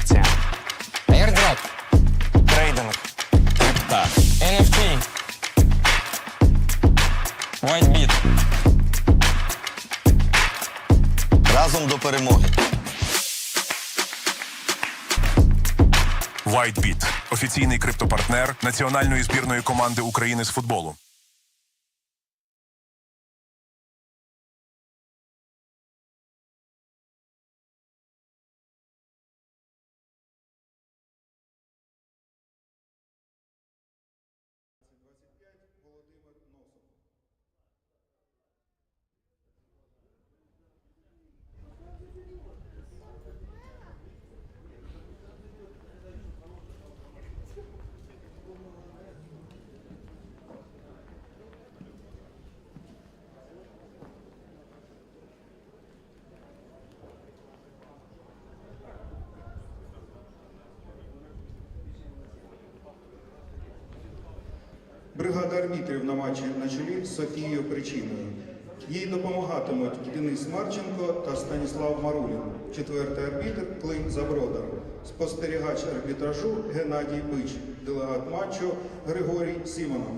Акція. Airdrop. Трейдинг. Крипта. NFT. Whitebit. Разом до перемоги. Whitebit – офіційний криптопартнер національної збірної команди України з футболу. Бригада арбітрів на матчі на чолі з Софією Причиною. Їй допомагатимуть Денис Марченко та Станіслав Марулін. Четвертий арбітр Клим Заброда. Спостерігач арбітражу Геннадій Бич. Делегат матчу Григорій Сімонов.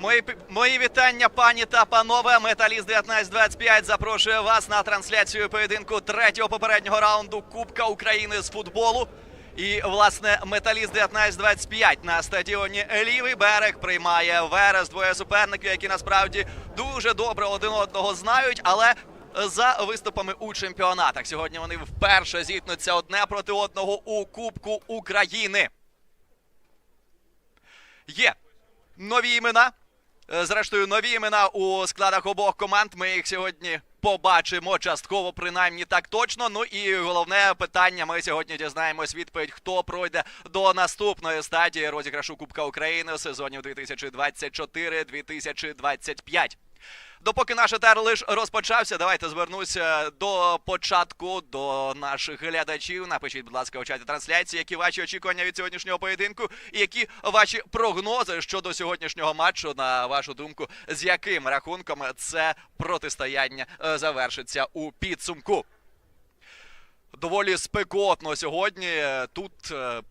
Мої, мої вітання, пані та панове. Металіст 1925 запрошує вас на трансляцію поєдинку третього попереднього раунду Кубка України з футболу. І, власне, металіст 1925 на стадіоні Лівий берег приймає Верес. Двоє суперників, які насправді дуже добре один одного знають, але за виступами у чемпіонатах. Сьогодні вони вперше зіткнуться одне проти одного у Кубку України. Є нові імена. Е, Зрештою, нові імена у складах обох команд. Ми їх сьогодні побачимо частково, принаймні так точно. Ну і головне питання: ми сьогодні дізнаємось відповідь, хто пройде до наступної стадії розіграшу Кубка України у сезоні 2024-2025. Допоки наш етер лиш розпочався, давайте звернуся до початку до наших глядачів. Напишіть, будь ласка, у чаті трансляції, які ваші очікування від сьогоднішнього поєдинку, і які ваші прогнози щодо сьогоднішнього матчу, на вашу думку, з яким рахунком це протистояння е, завершиться у підсумку. Доволі спекотно сьогодні. Тут е,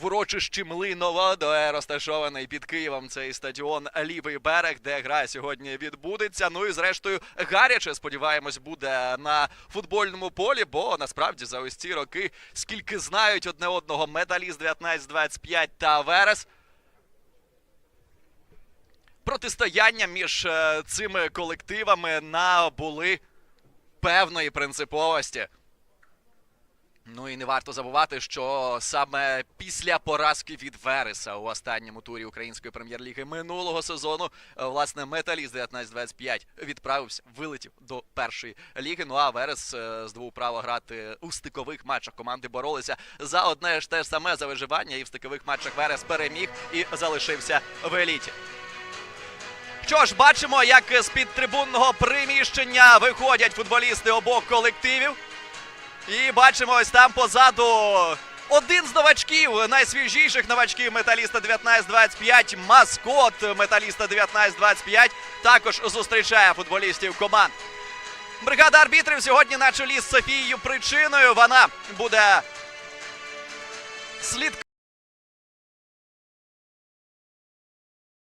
в урочищі Млинова, де розташований під Києвом цей стадіон Лівий берег, де гра сьогодні відбудеться. Ну і зрештою гаряче, сподіваємось, буде на футбольному полі, бо насправді за ось ці роки, скільки знають одне одного медаліст 19-25 та Верес. Протистояння між е, цими колективами набули певної принциповості. Ну і не варто забувати, що саме після поразки від Вереса у останньому турі української прем'єр-ліги минулого сезону е, власне металіст 19-25 відправився, вилетів до першої ліги. Ну а Верес е, здобув право грати у стикових матчах. Команди боролися за одне ж те саме за виживання, і в стикових матчах Верес переміг і залишився в еліті. Що ж, бачимо, як з під трибунного приміщення виходять футболісти обох колективів. І бачимо ось там позаду один з новачків, найсвіжіших новачків металіста 19-25, маскот металіста 19-25, також зустрічає футболістів команд. Бригада арбітрів сьогодні на чолі з Софією Причиною. Вона буде слід.